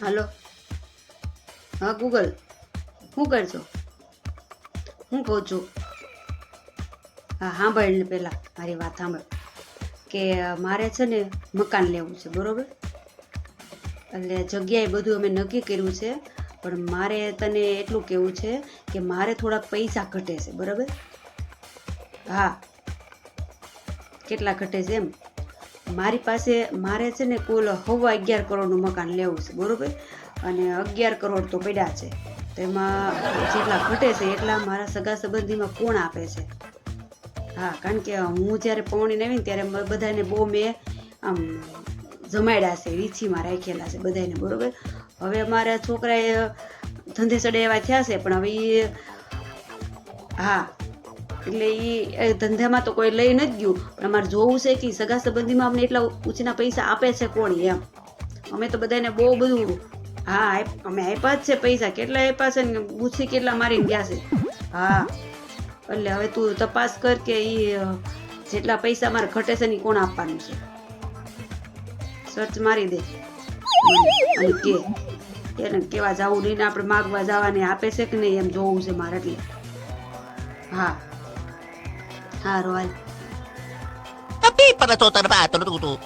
હાલો. હા ગૂગલ શું કરશો? હું કહું છું. હા, સાંભળ ને પહેલાં મારી વાત સાંભળ. કે મારે છે ને મકાન લેવું છે, બરોબર? એટલે જગ્યાએ બધું અમે નક્કી કર્યું છે, પણ મારે તને એટલું કહેવું છે કે મારે થોડાક પૈસા ઘટે છે, બરાબર? હા. કેટલા ઘટે છે એમ? મારી પાસે, મારે છે ને કુલ હવા અગિયાર કરોડનું મકાન લેવું છે, બરોબર? અને અગિયાર કરોડ તો પડ્યા છે. તો એમાં જેટલા ઘટે છે, એટલા મારા સગા સંબંધીમાં કોણ આપે છે? હા, કારણ કે હું જ્યારે પૌણી નવી ત્યારે બધાને બહુ મેં આમ જમાડ્યા છે, રીછીમાં રાખેલા છે બધાને બરોબર? હવે અમારા છોકરાએ ધંધે સડે એવા થયા છે, પણ હવે હા એટલે એ ધંધામાં તો કોઈ લઈ નથી ગયું. પણ અમારે જોવું છે કે સગા સંબંધીમાં અમને એટલા ઊંચીના પૈસા આપે છે કોણ એમ. અમે તો બધાને બહુ બધું, હા અમે આપ્યા જ છે પૈસા. કેટલા આપ્યા છે ને ગુછી કેટલા મારીને ગયા છે. હા. એટલે હવે તું તપાસ કર કે એ જેટલા પૈસા મારે ઘટે છે ને કોણ આપવાનું છે. સર્ચ મારી દે. અને કે, એને કેવા જવું નહીં આપણે માગવા જવાને આપે છે કે નહીં એમ જોવું છે મારે એટલે. હા. Harold. Tapi para to tarbato natuto.